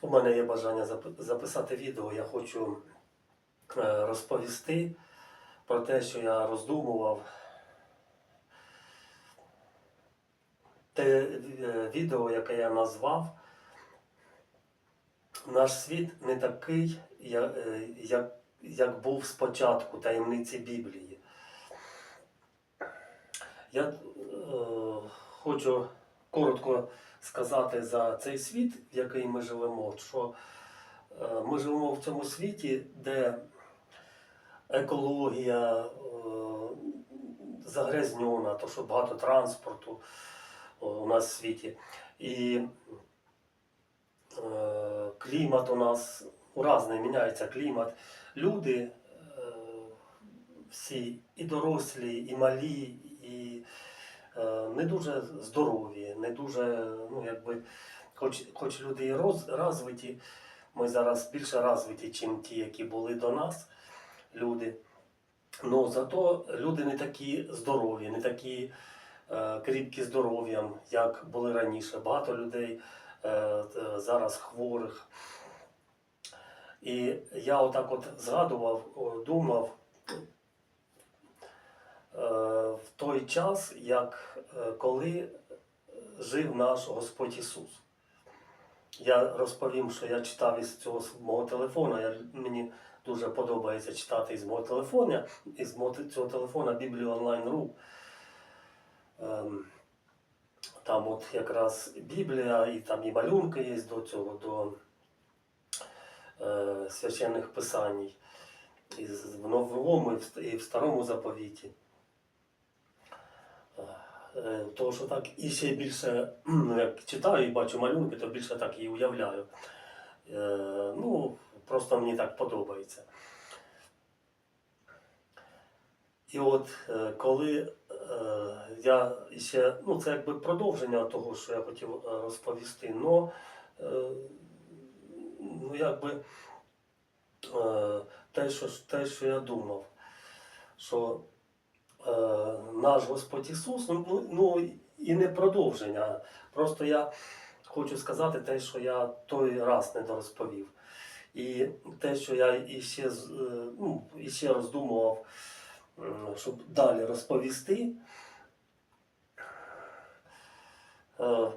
У мене є бажання записати відео. Я хочу е, розповісти про те, що я роздумував. Те е, відео, яке я назвав, наш світ не такий, е, як, як був спочатку таємниці Біблії. Я е, хочу коротко сказати за цей світ, в який ми живемо, що е, ми живемо в цьому світі, де екологія е, загрязнена, то що багато транспорту у нас в світі. І е, клімат у нас разний, міняється клімат. Люди е, всі і дорослі, і малі, і е, не дуже здорові, не дуже, ну якби, хоч, хоч люди і роз, розвиті, ми зараз більше розвиті, ніж ті, які були до нас, люди. Ну зато люди не такі здорові, не такі е, кріпкі здоров'ям, як були раніше. Багато людей е, е, зараз хворих. І я отак от згадував, думав е, в той час, як е, коли жив наш Господь Ісус. Я розповім, що я читав із цього мого телефона. Я, мені дуже подобається читати із мого телефона, із мого цього телефона Біблію онлайн.ру. Ем, там от якраз Біблія, і там і малюнки є до цього, до е, священних писань. І в Новому і в Старому заповіті. Е, Тому що так і ще більше, ну, як читаю і бачу малюнки, то більше так і уявляю. Е, ну, просто мені так подобається. І от е, коли я ще, ну це якби продовження того, що я хотів розповісти, но ну якби те, що, те, що я думав, що наш Господь Ісус, ну, ну, ну і не продовження. Просто я хочу сказати те, що я той раз не дорозповів. І те, що я іще, е, ну, іще роздумував, щоб далі розповісти. Е,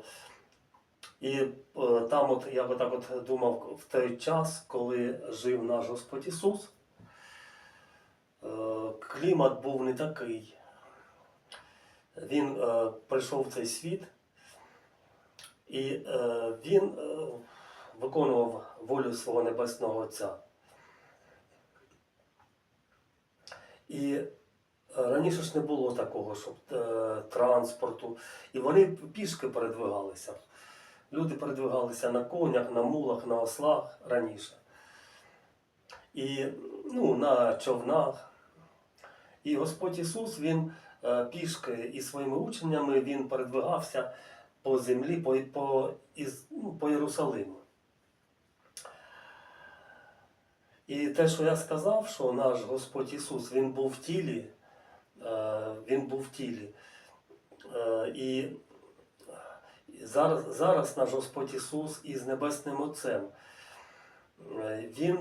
І е, там, от я би так от думав, в той час, коли жив наш Господь Ісус, е, клімат був не такий. Він е, прийшов в цей світ, і е, він е, виконував волю свого Небесного Отця. І е, раніше ж не було такого, щоб е, транспорту. І вони пішки передвигалися. Люди передвигалися на конях, на мулах, на ослах раніше. І ну, на човнах. І Господь Ісус, Він е, пішки і своїми ученнями він передвигався по землі, по, по, із, ну, по Єрусалиму. І те, що я сказав, що наш Господь Ісус, Він був в тілі, е, Він був в тілі. Е, І зараз, зараз наш Господь Ісус із Небесним Отцем. Він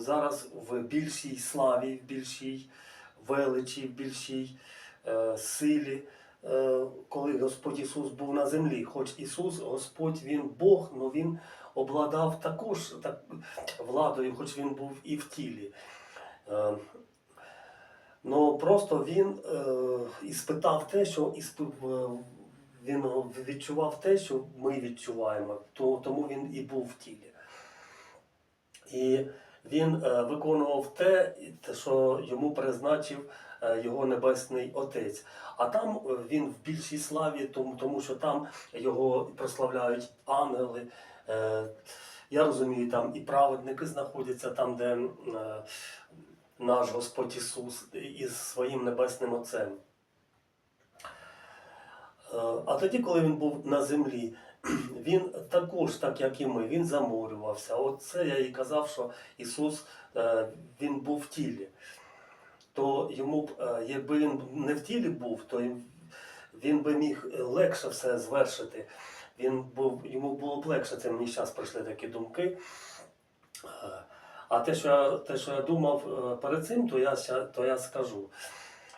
зараз в більшій славі, в більшій величі, в більшій е, силі, е, коли Господь Ісус був на землі. Хоч Ісус, Господь, Він Бог, але Він обладав також так, владою, хоч Він був і в тілі. Е, Ну просто він е, іспитав те, що ісп- він відчував те, що ми відчуваємо, то, тому він і був в тілі. І він е, виконував те, що йому призначив е, його Небесний Отець. А там е, він в більшій славі, тому, що там його прославляють ангели. Я розумію, там і праведники знаходяться там, де наш Господь Ісус із своїм Небесним Отцем. А тоді, коли він був на землі, він також, так як і ми, він заморювався. Оце я і казав, що Ісус е, він був в тілі. То йому, б, е, якби він не в тілі був, то він би міг легше все звершити. він був, йому було б легше, це мені зараз прийшли такі думки. Е, А те, що я, те, що я думав перед цим, то я, то я скажу.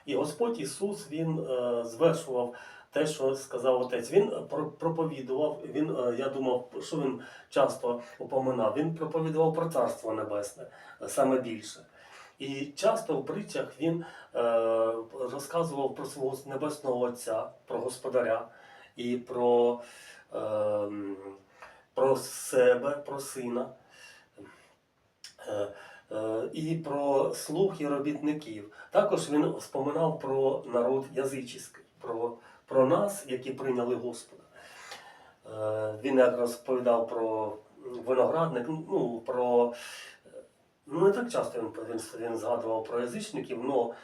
І Господь Ісус Він звершував те, що сказав Отець. Він про- проповідував, він, е, я думав, що він часто упоминав. Він проповідував про Царство Небесне е, саме більше. І часто в притчах він е, розказував про свого небесного Отця, про Господаря і про, е, про себе, про сина. Е, е, І про слуг і робітників. Також він споминав про народ язичний, про, про нас, які прийняли Господа. Е, Він як розповідав про виноградник, ну, про. Ну, не так часто він, він, він згадував про язичників, але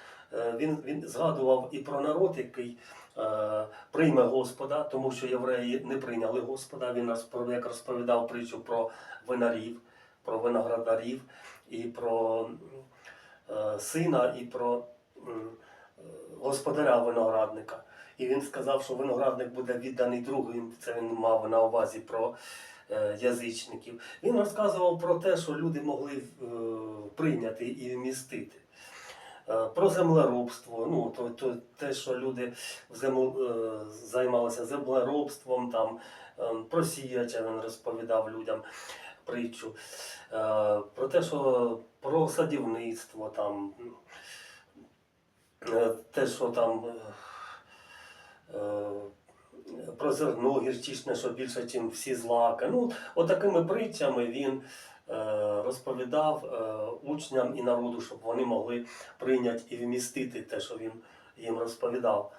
він, він згадував і про народ, який е, прийме Господа, тому що євреї не прийняли Господа. Він як розповідав притчу про винарів, про виноградарів і про е, сина, і про е, господаря виноградника. І він сказав, що виноградник буде відданий другим. Це він мав на увазі про е, язичників. Він розказував про те, що люди могли е, прийняти і вмістити. Е, Про землеробство, ну то, то те, що люди в земл, е, займалися землеробством, там е, про сіяча він розповідав людям притчу, про те, що про садівництво, там, те, що там про зерно гірчичне, що більше, ніж всі злаки. Ну, отакими притчами він е, розповідав е, учням і народу, щоб вони могли прийняти і вмістити те, що він їм розповідав.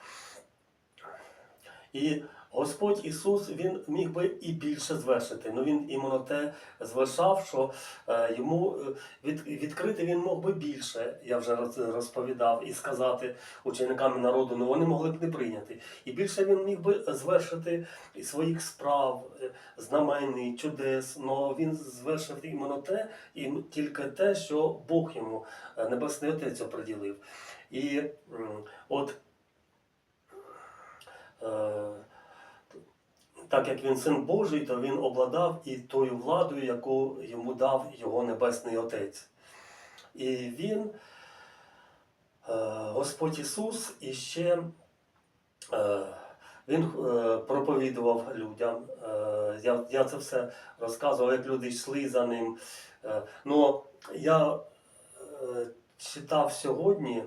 І Господь Ісус Він міг би і більше звершити. але він іменно те звершав, що е, йому е, від, відкрити він мог би більше, я вже розповідав, і сказати ученикам народу, але вони могли б не прийняти. І більше він міг би звершити своїх справ, е, знаменний, чудес, але він звершив іменно те, і тільки те, що Бог йому, Небесний Отець оприділив. І от е, так як він син Божий, то він обладав і тою владою, яку йому дав його Небесний Отець. І він, е, Господь Ісус, іще е, він е, проповідував людям. Я, я це все розказував, як люди йшли за ним. Ну, я читав сьогодні.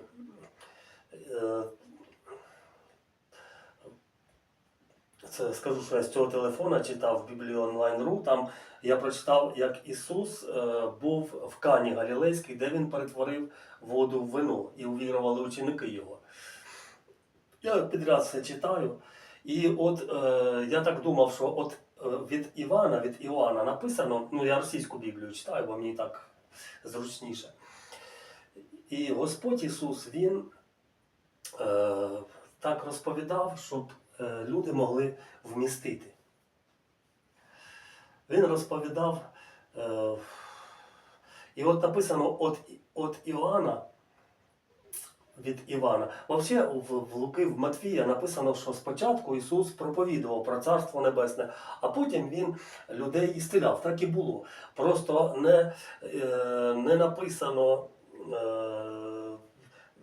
Це скажу, що я з цього телефона читав в Біблії онлайн.ру. Там я прочитав, як Ісус е, був в Кані Галілейській, де він перетворив воду в вино і увірували ученики його. Я підряд все читаю. І от е, я так думав, що от е, від Івана, від Іоанна написано, ну я російську Біблію читаю, бо мені так зручніше. І Господь Ісус, Він е, так розповідав, щоб люди могли вмістити. Він розповідав, е, і от написано от, от Іоанна, від Івана. Взагалі в, Луки, в Матвія написано, що спочатку Ісус проповідував про Царство Небесне, а потім Він людей ісціляв. Так і було. Просто не, е, не написано е,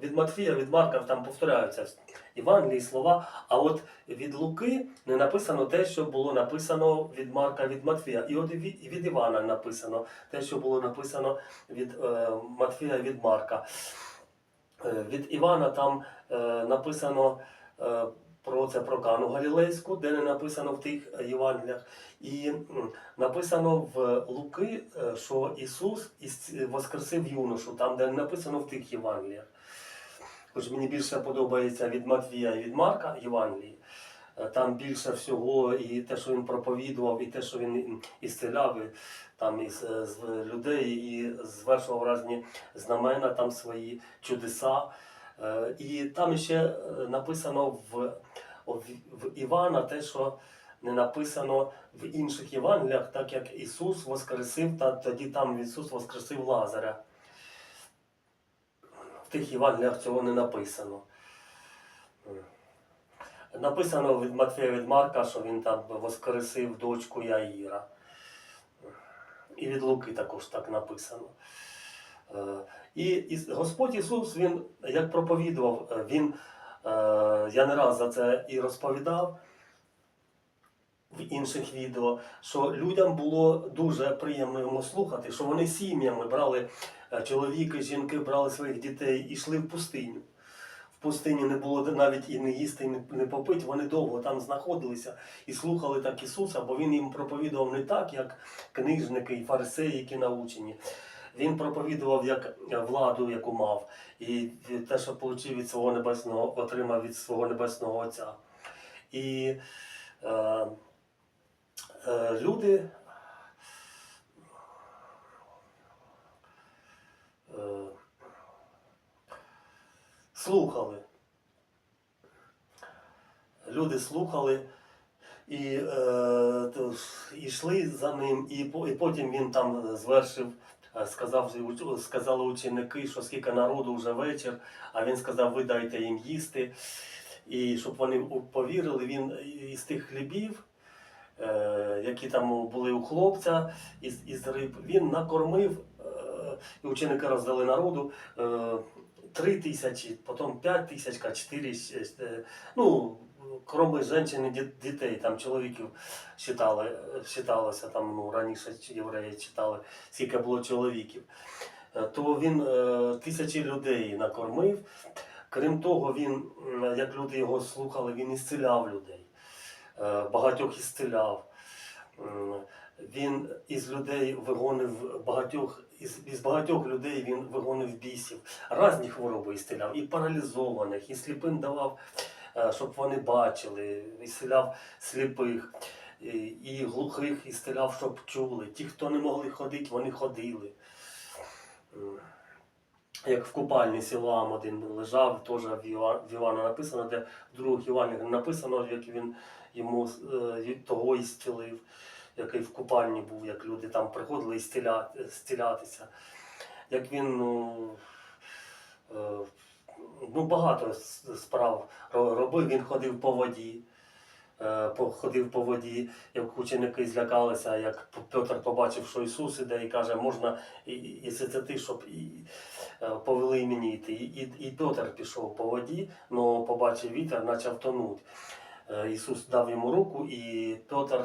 від Матфія, від Марка там повторяються Євангелії слова, а от від Луки не написано те, що було написано від Марка, від Матфія. І от і від, Івана написано те, що було написано від е, Матфія, від Марка. Е, Від Івана там е, написано е, про це про Кану Галілейську, де не написано в тих Євангеліях. І написано в Луки, е, що Ісус воскресив юношу, там, де не написано в тих Євангеліях. Хоч мені більше подобається від Матвія і від Марка Євангелії. Е, Там більше всього і те, що він проповідував, і те, що він ісцеляв і, там із з людей і звершував різні знамена, там свої чудеса. Е, І там ще е, написано в, в Івана те, що не написано в інших Євангеліях, так як Ісус воскресив, та тоді там Ісус воскресив Лазаря. В тих Євангеліях цього не написано. написано від Матфея від Марка, що він там воскресив дочку Яїра. І від Луки також так написано. Е, І, Господь Ісус, Він як проповідував, е, Він, е, я не раз за це і розповідав в інших відео, що людям було дуже приємно йому слухати, що вони сім'ями брали чоловіки, жінки брали своїх дітей і йшли в пустиню. В пустині не було навіть і не їсти, і не- не попити. Вони довго там знаходилися і слухали так Ісуса, бо Він їм проповідував не так, як книжники і фарисеї, які научені. Він проповідував як е, владу, яку мав, і те, що отримав від свого небесного, отримав від свого небесного Отця. І е, е, люди слухали. Люди слухали і е, йшли за ним, і, і потім він там звершив, е, сказав, сказали ученики, що скільки народу вже вечір, а він сказав, ви дайте їм їсти. І щоб вони повірили, він із тих хлібів, е, які там були у хлопця, із, із риб, він накормив, е, і ученики роздали народу. Е, Три тисячі, потім п'ять тисяч, а чотири, шість, е, ну, кроме жінчин і дітей, там чоловіків считали, считалося, там, ну, раніше євреї читали, скільки було чоловіків. Е, То він е, тисячі людей накормив. Крім того, він, як люди його слухали, він ісціляв людей, е, багатьох ісціляв. Він із людей вигонив багатьох, із, із багатьох людей він вигонив бісів, різні хвороби ісціляв, і паралізованих, і сліпим давав, е, щоб вони бачили, ісціляв сліпих, і, глухих ісціляв, щоб чули. Ті, хто не могли ходити, вони ходили. Як в купальні Сілам один лежав, теж в Івана написано, де в других Іванах написано, як він йому е, того і зцілив, який в купальні був, як люди там приходили і стіля, стілятися. Як він ну, е, ну, багато справ робив, він ходив по воді. е, Ходив по воді, як ученики злякалися, як Петр побачив, що Ісус іде і каже, можна, якщо це ти, щоб і, е, повели мені йти. І, і, Петр пішов по воді, але побачив вітер, почав тонути. Ісус дав йому руку, і Петр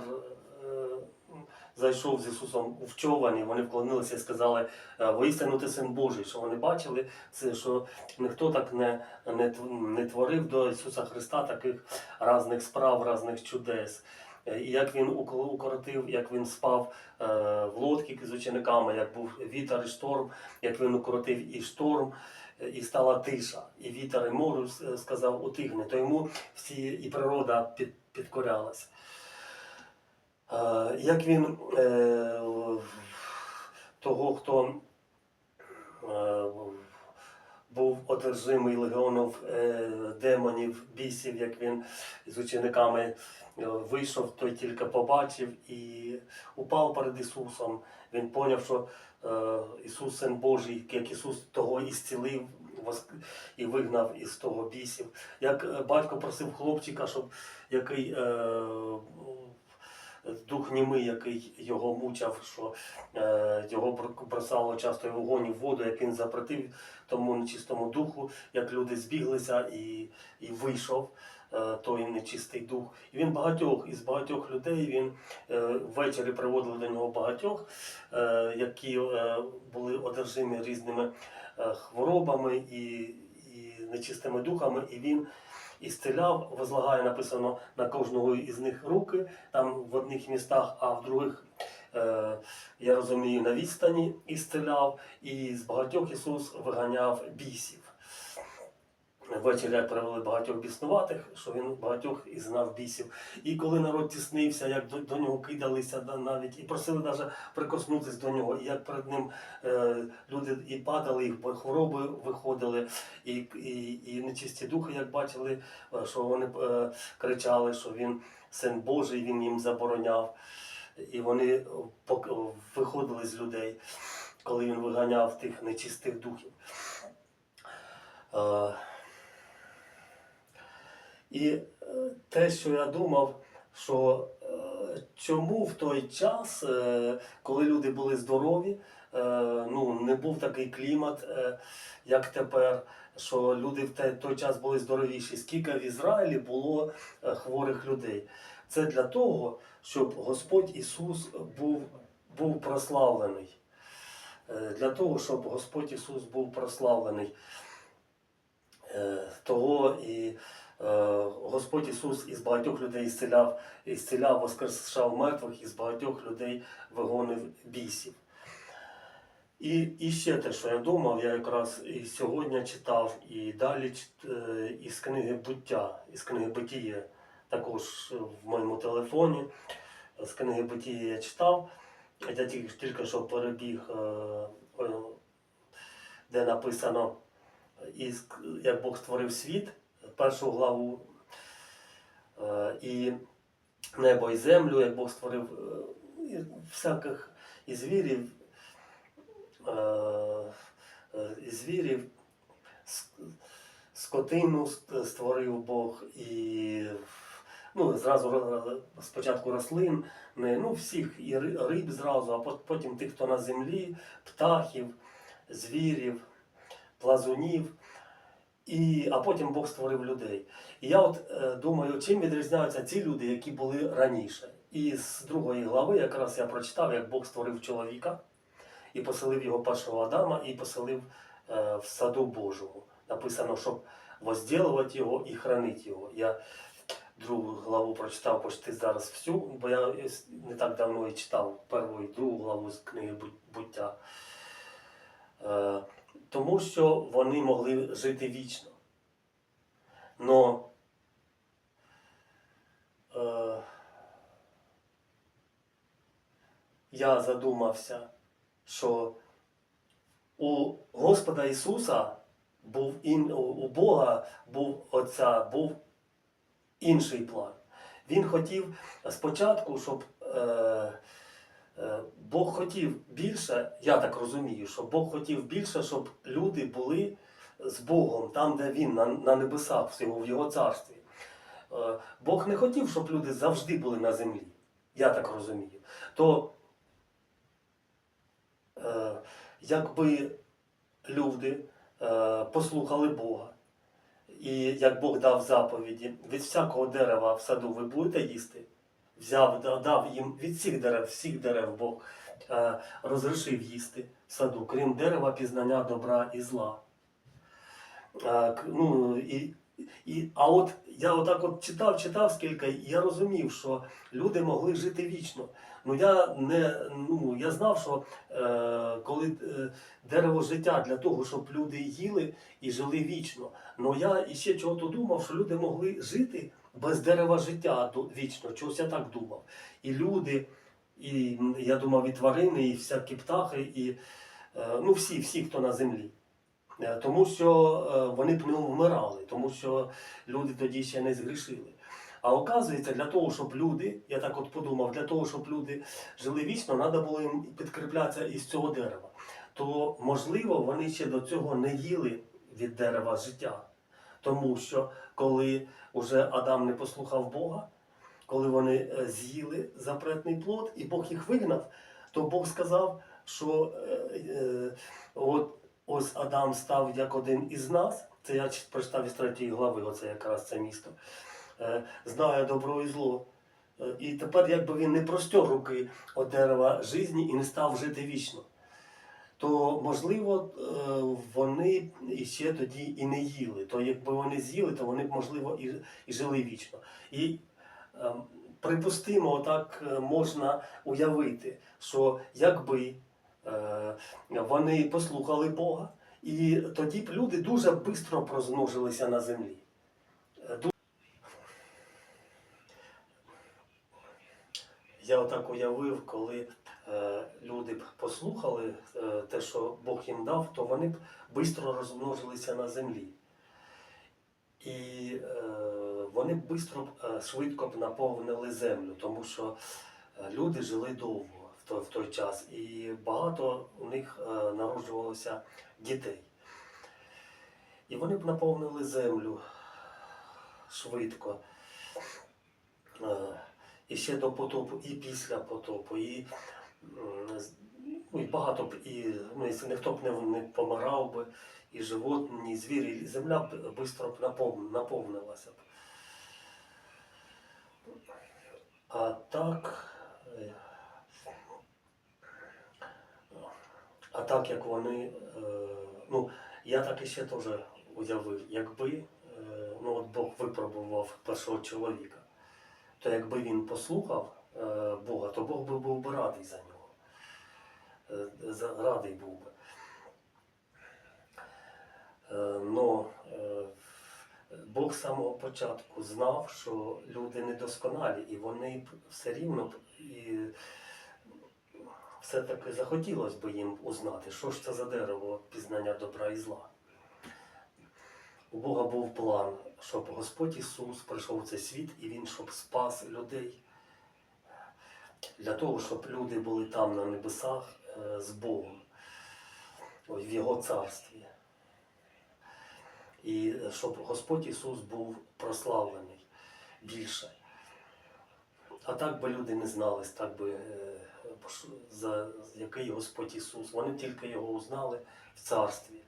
зайшов з Ісусом в човен, і вони вклонилися і сказали, е, воістину ти син Божий, що вони бачили, це що ніхто так не, не, не творив до Ісуса Христа таких різних справ, різних чудес. Е, І як він ук- укоротив, як він спав е, в лодці з учениками, як був вітер і шторм, як він укоротив і шторм, і стала тиша, і вітер, і море с- сказав утихне, то йому всі і природа під, підкорялась. Як він е, того, хто е, був одержимий легіонів е, демонів, бісів, як він з учениками е, вийшов, той тільки побачив і упав перед Ісусом. Він поняв, що е, Ісус Син Божий, як Ісус того і зцілив і вигнав із того бісів. Як е, батько просив хлопчика, щоб який е, дух німий, який його мучав, що е, його бр- бросало часто і вогонь в воду, як він запретив тому нечистому духу, як люди збіглися і, і вийшов. е, Той нечистий дух. І він багатьох із багатьох людей він е, ввечері приводив до нього багатьох, е, які е, були одержимі різними е, хворобами і, і нечистими духами, і він ісцеляв, возлагає написано на кожного із них руки, там в одних містах, а в других, е, я розумію, на відстані ісцеляв, і з багатьох Ісус виганяв бісів. Ввечері як привели багатьох біснуватих, що він багатьох і знав бісів. І коли народ тіснився, як до, до нього кидалися да, навіть і просили навіть прикоснутися до нього, і як перед ним е, люди і падали, і хвороби виходили, і, і, і нечисті духи, як бачили, е, що вони е, кричали, що він син Божий, він їм забороняв. І вони виходили з людей, коли він виганяв тих нечистих духів. Е, І е, те, що я думав, що е, чому в той час, е, коли люди були здорові, ну, не був такий клімат, як тепер, що люди в той час були здоровіші, скільки в Ізраїлі було хворих людей. Це для того, щоб Господь Ісус був, був прославлений. Для того, щоб Господь Ісус був прославлений. Того і Господь Ісус із багатьох людей ісціляв, ісціляв, воскрешав мертвих, із багатьох людей вигонив бісів. І, і ще те, що я думав, я якраз і сьогодні читав, і далі е, із книги буття, із книги Битіє, також в моєму телефоні. З книги Битіє я читав. Я тільки, тільки що перебіг, е, е, де написано, як Бог створив світ, першу главу, е, і небо і землю, як Бог створив е, і всяких і звірів, е, і звірів, скотину створив Бог і ну, зразу спочатку рослин, не, ну, всіх і риб зразу, а потім тих, хто на землі, птахів, звірів, плазунів. І, а потім Бог створив людей. І я от е, думаю, чим відрізняються ці люди, які були раніше. І з другої глави якраз я прочитав, як Бог створив чоловіка і поселив його першого Адама, і поселив е, в саду Божому. Написано, щоб возділувати його і хранити його. Я другу главу прочитав почти зараз всю, бо я не так давно і читав першу і другу главу з книги буття. Е, тому що вони могли жити вічно. Но е, я задумався, що у Господа Ісуса був ін, у- Бога був оця, був інший план. Він хотів спочатку, щоб е, Бог хотів більше, я так розумію, що Бог хотів більше, щоб люди були з Богом там, де Він, на, на небесах, в його, в його царстві. Е, Бог не хотів, щоб люди завжди були на землі. Я так розумію. То е, якби люди е, послухали Бога, і як Бог дав заповіді, від всякого дерева в саду ви будете їсти, взяв, да- дав їм від всіх дерев, всіх дерев Бог е, розрішив їсти в саду, крім дерева пізнання добра і зла. Е, ну, і, і, а от я отак от читав, читав скільки, і я розумів, що люди могли жити вічно. Ну я не ну я знав, що е, коли е, дерево життя для того, щоб люди їли і жили вічно. Ну я іще чого-то думав, що люди могли жити без дерева життя вічно. Чогось я так думав. І люди, і я думав, і тварини, і всякі птахи, і е, ну всі, всі, хто на землі. Е, Тому що е, вони вмирали, тому що люди тоді ще не згрішили. А оказується, для того, щоб люди, я так от подумав, для того, щоб люди жили вічно, треба було їм підкріплятися із цього дерева. То, можливо, вони ще до цього не їли від дерева життя. Тому що коли вже Адам не послухав Бога, коли вони е, з'їли запретний плод, і Бог їх вигнав, то Бог сказав, що е, е, от ось Адам став як один із нас. Це я прочитав із третьої глави, оце якраз це місто. Е, знає добро і зло. Е, І тепер, якби він не простяг руки від дерева житті і не став жити вічно, то можливо е, вони ще тоді і не їли. То якби вони з'їли, то вони б, можливо, і, і жили вічно. І е, припустимо, так е, можна уявити, що якби е, вони послухали Бога, і тоді б люди дуже швидко прозмножилися на землі. Я отак уявив, коли люди б послухали е, те, що Бог їм дав, то вони б швидко розмножилися на землі. І е, вони б швидко, е, швидко б наповнили землю, тому що е, люди жили довго в той, в той час, і багато у них е, народжувалося дітей. І вони б наповнили землю швидко. Е, І ще до потопу, і після потопу, і, ну, і багато б, і ну, ніхто б не, не помирав би, і животні, і звірі, і земля б швидко б наповнилася б. А так. е, А так як вони, е, ну, я так іще теж уявив, якби е, ну, от Бог випробував першого чоловіка, то якби він послухав е, Бога, то Бог би був би радий за нього. Е, Радий був би. Е, Но е, Бог з самого початку знав, що люди недосконалі, і вони все рівно і все-таки захотілося б їм узнати, що ж це за дерево пізнання добра і зла. У Бога був план, щоб Господь Ісус прийшов в цей світ і Він щоб спас людей. Для того, щоб люди були там на небесах з Богом, в Його царстві. І е, щоб Господь Ісус був прославлений більше. А так би люди не знали, так би, е, за який Господь Ісус. Вони тільки його узнали в царстві,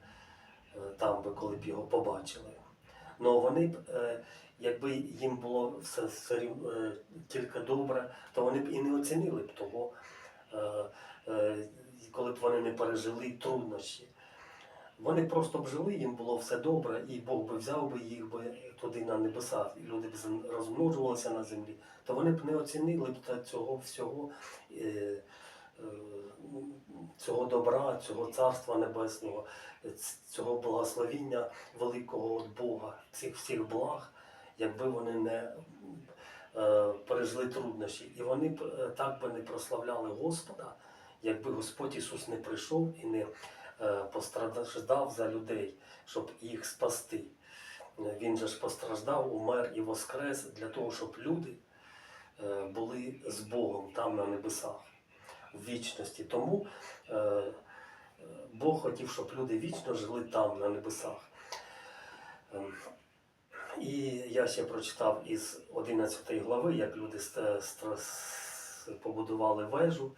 е, там би, коли б його побачили. Ну вони б, е, якби їм було все, все е, тільки добре, то вони б і не оцінили б того, е, е, коли б вони не пережили труднощі. Вони просто б жили, їм було все добре, і Бог би взяв би їх би туди на небеса, і люди б розмножувалися на землі, то вони б не оцінили б цього всього, е, е, цього добра, цього царства небесного, е, цього благословіння великого від Бога, цих всіх благ, якби вони не е, пережили труднощі. І вони е, так би не прославляли Господа, якби Господь Ісус не прийшов і не е, постраждав за людей, щоб їх спасти. Е, Він же ж постраждав, умер і воскрес для того, щоб люди е, були з Богом там на небесах, в вічності. Тому е, е, Бог хотів, щоб люди вічно жили там, на небесах. І я ще прочитав із 11 глави, як люди побудували вежу.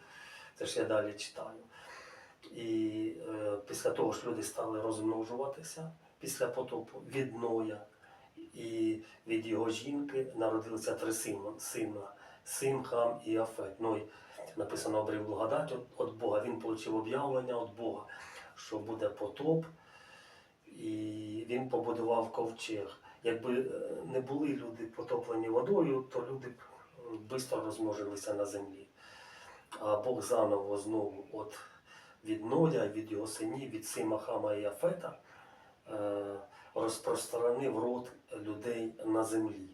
Це ж я далі читаю. І е, після того ж люди стали розмножуватися після потопу від Ноя. І від його жінки народилися три сина, Сим, Хам і Афет. Ной написано обрив благодать від Бога. Він отримав об'явлення від Бога, що буде потоп, і він побудував ковчег. Якби е, не були люди потоплені водою, то люди б швидко розмножилися на землі. А Бог заново знову от від Ноя, від його синів, від Сима, Хама і Афета е, розпространив род людей на землі.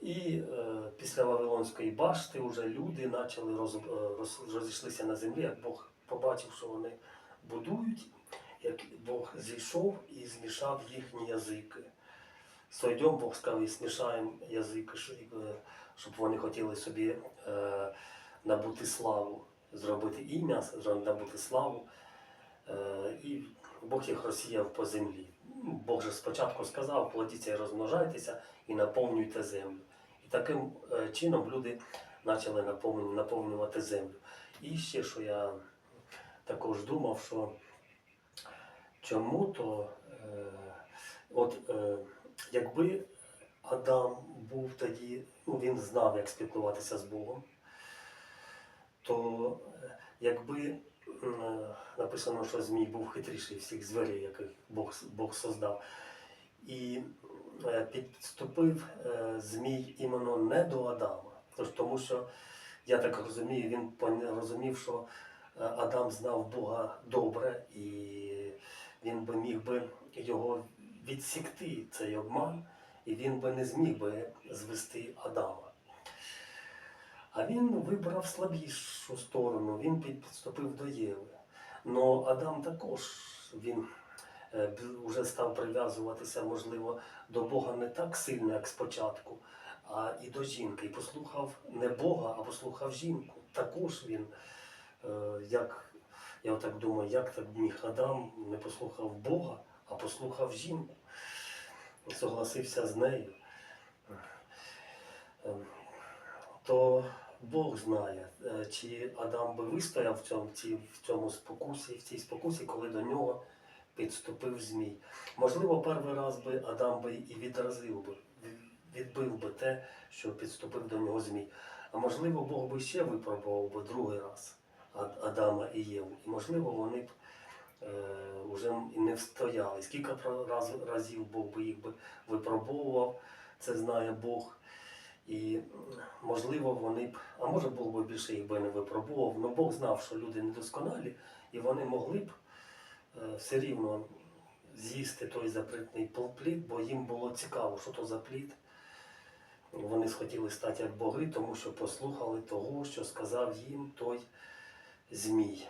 І е, після Вавилонської башти вже люди почали е, роз, розійшлися на землі, як Бог побачив, що вони будують, як Бог зійшов і змішав їхні язики. Сойдем, Бог сказав, і що- е, щоб вони хотіли собі е, набути славу, зробити ім'я, набути славу. Е, і Бог їх розсіяв по землі. Бог же спочатку сказав, плодіться і розмножайтеся і наповнюйте землю. І таким е, чином люди почали наповню- наповнювати землю. І ще що я також думав, що чому то, е, от е, якби Адам був тоді, ну він знав, як спілкуватися з Богом, то е, якби е, написано, що Змій був хитріший всіх звірів, яких Бог, Бог создав. І е, підступив Змій іменно не до Адама. Тому що, я так розумію, він розумів, що Адам знав Бога добре, і він би міг би його відсікти, цей обман, і він би не зміг би звести Адама. А він вибрав слабішу сторону, він підступив до Єви. Но Адам також він е, вже став прив'язуватися, можливо, до Бога не так сильно, як спочатку, а і до жінки. І послухав не Бога, а послухав жінку. Також він, е, як я так думаю, як так міг Адам не послухав Бога, а послухав жінку. согласився з нею, ем, то Бог знає, е, чи Адам би вистояв в цьому, в цьому спокусі, в цій спокусі, коли до нього підступив змій. Можливо, перший раз би Адам би і відразив би, відбив би те, що підступив до нього змій. А можливо, Бог би ще випробував би другий раз Адама і Єву. І можливо, вони б вже і не встояли. Скільки раз, разів Бог би їх випробовував, це знає Бог. І можливо, вони б, а може Бог би більше їх би не випробував, але Бог знав, що люди недосконалі, і вони могли б е, все рівно з'їсти той запретний плід, бо їм було цікаво, що то за плід. Вони схотіли стати як боги, тому що послухали того, що сказав їм той змій.